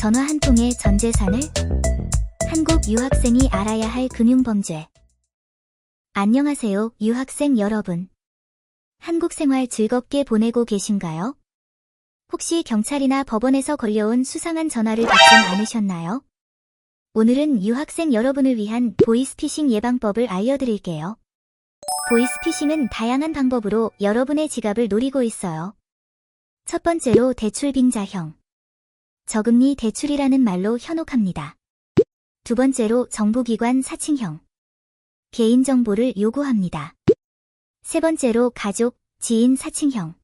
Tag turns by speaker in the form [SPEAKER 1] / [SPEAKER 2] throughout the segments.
[SPEAKER 1] 전화 한 통에 전 재산을? 한국 유학생이 알아야 할 금융범죄. 안녕하세요, 유학생 여러분. 한국 생활 즐겁게 보내고 계신가요? 혹시 경찰이나 법원에서 걸려온 수상한 전화를 받진 않으셨나요? 오늘은 유학생 여러분을 위한 보이스피싱 예방법을 알려드릴게요. 보이스피싱은 다양한 방법으로 여러분의 지갑을 노리고 있어요. 첫 번째로 대출 빙자형. 저금리 대출이라는 말로 현혹합니다. 두 번째로 정부기관 사칭형. 개인 정보를 요구합니다. 세 번째로 가족, 지인 사칭형.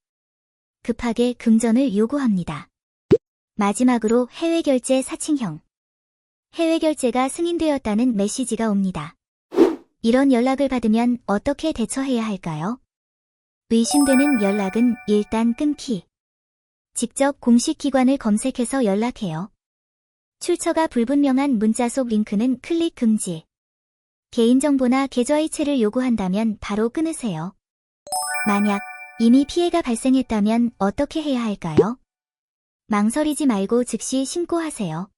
[SPEAKER 1] 급하게 금전을 요구합니다. 마지막으로 해외 결제 사칭형. 해외 결제가 승인되었다는 메시지가 옵니다. 이런 연락을 받으면 어떻게 대처해야 할까요? 의심되는 연락은 일단 끊기. 직접 공식 기관을 검색해서 연락해요. 출처가 불분명한 문자 속 링크는 클릭 금지. 개인정보나 계좌이체를 요구한다면 바로 끊으세요. 만약 이미 피해가 발생했다면 어떻게 해야 할까요? 망설이지 말고 즉시 신고하세요.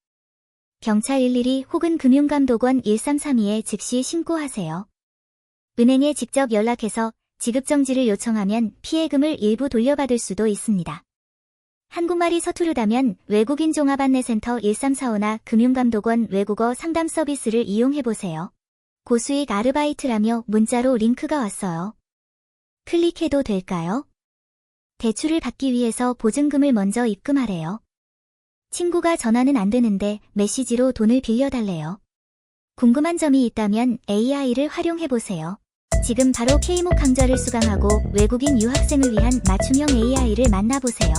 [SPEAKER 1] 경찰 112 혹은 금융감독원 1332에 즉시 신고하세요. 은행에 직접 연락해서 지급정지를 요청하면 피해금을 일부 돌려받을 수도 있습니다. 한국말이 서투르다면 외국인 종합안내센터 1345나 금융감독원 외국어 상담 서비스를 이용해보세요. 고수익 아르바이트라며 문자로 링크가 왔어요. 클릭해도 될까요? 대출을 받기 위해서 보증금을 먼저 입금하래요. 친구가 전화는 안 되는데 메시지로 돈을 빌려달래요. 궁금한 점이 있다면 AI를 활용해보세요. 지금 바로 K모 강좌를 수강하고 외국인 유학생을 위한 맞춤형 AI를 만나보세요.